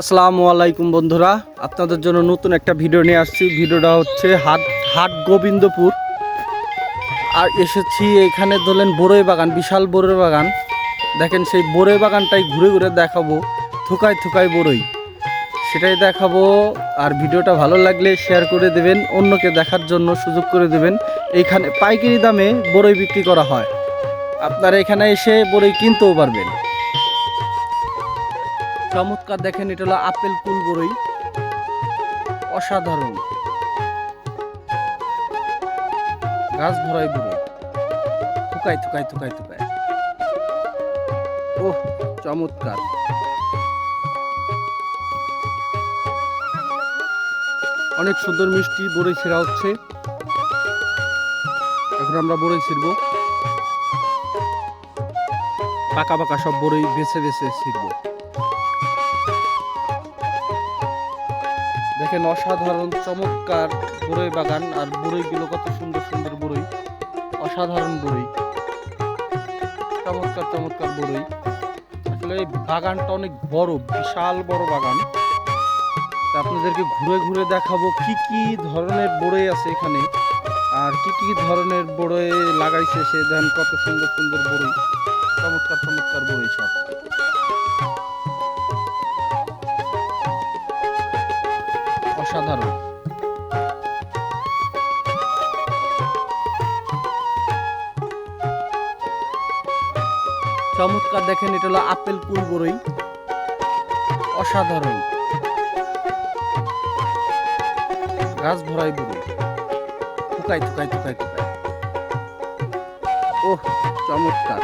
আসসালামু আলাইকুম বন্ধুরা, আপনাদের জন্য নতুন একটা ভিডিও নিয়ে আসছি। ভিডিওটা হচ্ছে হাট হাট গোবিন্দপুর। আর এসেছি এখানে ধরলেন বড়ই বাগান, বিশাল বড়ই বাগান। দেখেন সেই বড়ই বাগানটাই ঘুরে ঘুরে দেখাবো, থুকায় থুকায় বড়ই। সেটাই দেখাবো, আর ভিডিওটা ভালো লাগলে শেয়ার করে দেবেন, অন্যকে দেখার জন্য সুযোগ করে দেবেন। এইখানে পাইকারি দামে বড়ই বিক্রি করা হয়। আপনারা এখানে এসে বড়ই কিনতেও পারবেন। চমৎকার দেখেন, এটা হলো আপেল কুল বড়ই অসাধারণ। গাছ ভরাই বড়ই থুকাই থুকাই থুকাই থুকাই। ওহ, চমৎকার। অনেক সুন্দর মিষ্টি বড়ই ছেঁড়া হচ্ছে। এখন আমরা বড়ই ছিড়বো। পাকা পাকা সব বড়ই বেছে বেছে ছিড়বো। দেখেন অসাধারণ চমৎকার বড়ই বাগান, আর বড়ইগুলো কত সুন্দর সুন্দর বড়ই। অসাধারণ বড়ই। চমৎকার চমৎকার বড়ই। আসলে এই বাগানটা অনেক বড়, বিশাল বড় বাগান। আপনাদেরকে ঘুরে ঘুরে দেখাবো কি কি ধরনের বড়ই আছে এখানে, আর কি কি ধরনের বড়ই লাগাইছে সে দেন কত সুন্দর সুন্দর বড়ই। চমৎকার চমৎকার বড়ই সব। অসাধারণ। চমৎকার দেখেন, এটা হলো আপেল কুল বড়ই অসাধারণ। গাছ ভরাই বড়ই থুকাই থুকাই থুকাই থুকাই। ওহ, চমৎকার।